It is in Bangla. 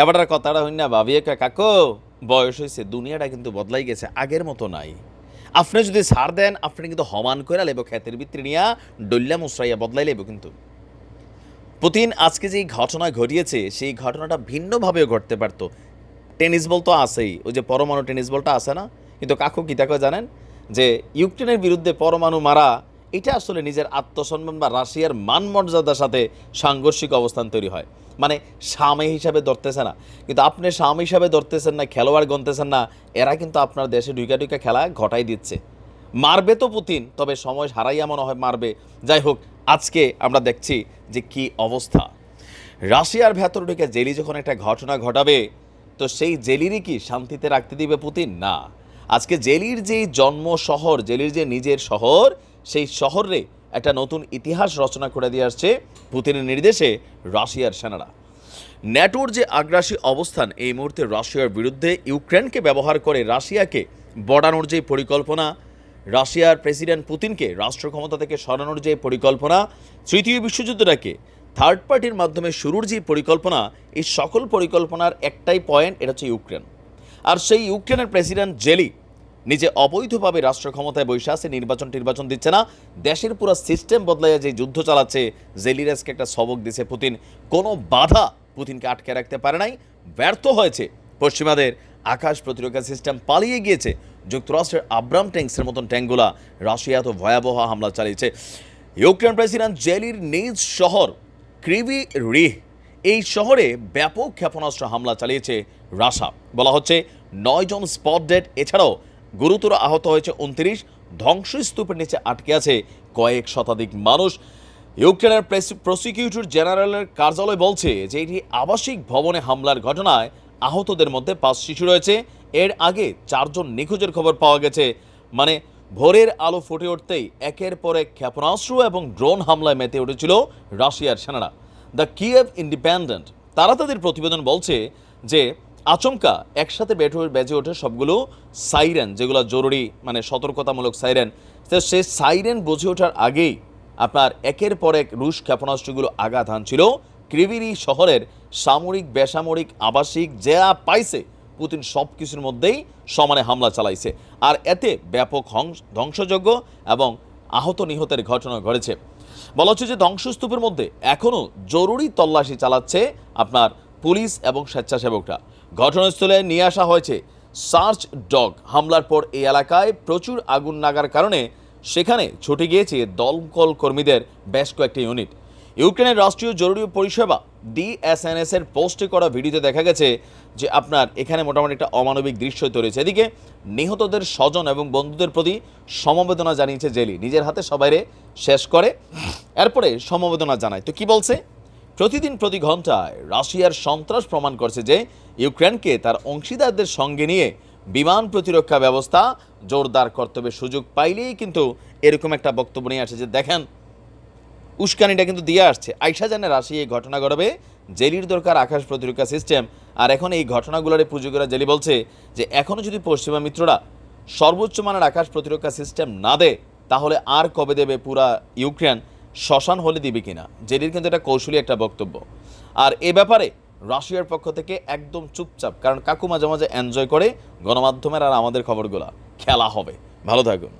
এবার কথাটা হই না ভাবিয়ে কাকো, বয়স হয়েছে দুনিয়াটা কিন্তু বদলাই গেছে, আগের মতো নাই। আপনি যদি ছাড় দেন, আপনি কিন্তু হমান করে লেব ক্ষেতের ভিত্তি নিয়া ডল্লা মুসরাইয়া বদলাই লেব কিন্তু। পুতিন, আজকে যে ঘটনা ঘটিয়েছে, সেই ঘটনাটা ভিন্নভাবেও ঘটতে পারতো। টেনিস বল তো আছেই, ওই যে পরমাণু টেনিস বলটা আছে না? কিন্তু কাকু কি তাকে জানেন? যে ইউক্রেনের বিরুদ্ধে পরমাণু মারা, এটা আসলে নিজের আত্মসম্মান বা রাশিয়ার মান মর্যাদার সাথে সাংঘর্ষিক অবস্থান তৈরি হয়। মানে স্বামী হিসাবে ধরতেছে না। কিন্তু আপনি স্বামী হিসাবে ধরতেছেন না, খেলোয়াড় গনতেছেন না, এরা কিন্তু আপনার দেশে ডুইকা ডুইকা খেলা ঘটাই দিচ্ছে। মারবে তো পুতিন, তবে সময় হারাইয়া মনে হয় মারবে। যাই হোক, আজকে আমরা দেখছি যে কি অবস্থা। রাশিয়ার ভেতর ঢুকে জেলি যখন একটা ঘটনা ঘটাবে, তো সেই জেলিরই কি শান্তিতে রাখতে দিবে পুতিন? না। আজকে জেলির যে জন্ম শহর জেলির যে নিজের শহর, সেই শহরে একটা নতুন ইতিহাস রচনা করে দিয়ে আসছে পুতিনের নির্দেশে রাশিয়ার সেনারা। ন্যাটোর যে আগ্রাসী অবস্থান, এই মুহূর্তে রাশিয়ার বিরুদ্ধে ইউক্রেনকে ব্যবহার করে রাশিয়াকে বড়ানোর যে পরিকল্পনা, রাশিয়ার প্রেসিডেন্ট পুতিনকে রাষ্ট্র ক্ষমতা থেকে সরানোর যে পরিকল্পনা, তৃতীয় বিশ্বযুদ্ধটাকে থার্ড পার্টির মাধ্যমে শুরুর যে পরিকল্পনা, এই সকল পরিকল্পনার একটাই পয়েন্ট এটা হচ্ছে ইউক্রেন। আর সেই ইউক্রেনের প্রেসিডেন্ট জেলি নিজে অবৈধভাবে রাষ্ট্র ক্ষমতায় বসে আছে, নির্বাচন টির্বাচন দিচ্ছে না। দেশের পুরো সিস্টেম বদলাইয়া যে যুদ্ধ চালাচ্ছে, জেলিরাসকে একটা সবক দিছে পুতিন। কোনো বাধা পুতিনকে আটকে রাখতে পারে নাই। ব্যর্থ হয়েছে পশ্চিমাদের আকাশ প্রতিরক্ষা সিস্টেম পালিয়ে গিয়েছে। যুক্তরাষ্ট্রের আব্রাম ট্যাঙ্কসের মতন ট্যাঙ্কগুলা রাশিয়া তো ভয়াবহ হামলা চালিয়েছে। ইউক্রেন প্রেসিডেন্ট জেলির নিজ শহর ক্রিভি রিহ, এই শহরে ব্যাপক ক্ষেপণাস্ত্র হামলা চালিয়েছে রাশা। বলা হচ্ছে নয় জন স্পট ডেট এছাড়াও গুরুতর আহত হয়েছে উনত্রিশ, ধ্বংসস্তূপের নিচে আটকে আছে কয়েক শতাধিক মানুষ। ইউক্রেনের প্রসিকিউটর জেনারেলের কার্যালয় বলছে যে এটি আবাসিক ভবনে হামলার ঘটনায় আহতদের মধ্যে পাঁচ শিশু রয়েছে। এর আগে চারজন নিখোঁজের খবর পাওয়া গেছে। মানে ভোরের আলো ফুটে উঠতেই একের পর এক ক্ষেপণাস্ত্র এবং ড্রোন হামলায় মেতে উঠেছিল রাশিয়ার সেনারা। দ্য কিয়েভ ইন্ডিপেন্ডেন্ট, তারা তাদের প্রতিবেদন বলছে যে আচমকা একসাথে বেঠে বেজে ওঠে সবগুলো সাইরেন, যেগুলো জরুরি মানে সতর্কতামূলক সাইরেন। তো সেই সাইরেন বুঝে ওঠার আগেই আপনার একের পর এক রুশ ক্ষেপণাস্ত্রগুলো আঘাত হানছিল ক্রিবিরি শহরের সামরিক, বেসামরিক, আবাসিক, যা পাইছে, পুতিন সব কিছুর মধ্যেই সমানে হামলা চালাইছে। আর এতে ব্যাপক ধ্বংসযজ্ঞ এবং আহত নিহতের ঘটনা ঘটেছে। বলা হচ্ছে যে ধ্বংসস্তূপের মধ্যে এখনও জরুরি তল্লাশি চালাচ্ছে আপনার পুলিশ এবং স্বেচ্ছাসেবকরা। ঘটনাস্থলে নিয়ে আসা হয়েছে সার্চ ডগ। হামলার পর এই এলাকায় প্রচুর আগুন লাগার কারণে সেখানে ছুটে গিয়েছে দমকল কর্মীদের বেশ কয়েকটি ইউনিট। ইউক্রেনের রাষ্ট্রীয় জরুরি পরিষেবা ডিএসএনএস এর পোস্টে করা ভিডিওতে দেখা গেছে যে আপনার এখানে মোটামুটি একটা অমানবিক দৃশ্য তৈরি হয়েছে। এদিকে নিহতদের স্বজন এবং বন্ধুদের প্রতি সমবেদনা জানিয়েছে জেলি নিজের হাতে সবাইরে শেষ করে। এরপরে সমবেদনা জানায়। তো কি বলছে? প্রতিদিন প্রতি ঘন্টায় রাশিয়ার সন্ত্রাস প্রমাণ করছে যে ইউক্রেনকে তার অংশীদারদের সঙ্গে নিয়ে বিমান প্রতিরক্ষা ব্যবস্থা জোরদার কর্তব্যের সুযোগ পাইলেই কিন্তু এরকম একটা বক্তব্য নিয়ে আসে যে দেখেন, উস্কানিটা কিন্তু দিয়ে আসছে। আইসা জানে রাশিয়া এই ঘটনা ঘটাবে, জেলির দরকার আকাশ প্রতিরক্ষা সিস্টেম। আর এখন এই ঘটনাগুলোরে পুজো জেলি বলছে যে এখনও যদি পশ্চিমা মিত্ররা সর্বোচ্চ মানের আকাশ প্রতিরক্ষা সিস্টেম না দেয়, তাহলে আর কবে দেবে পুরা ইউক্রেন? শ্মশান হলে দিবে কিনা? যেটির কিন্তু এটা কৌশলী একটা বক্তব্য। আর এ ব্যাপারে রাশিয়ার পক্ষ থেকে একদম চুপচাপ, কারণ কাকু মাঝে মাঝে এনজয় করে গণমাধ্যমের আর আমাদের খবরগুলা খেলা হবে। ভালো থাকুন।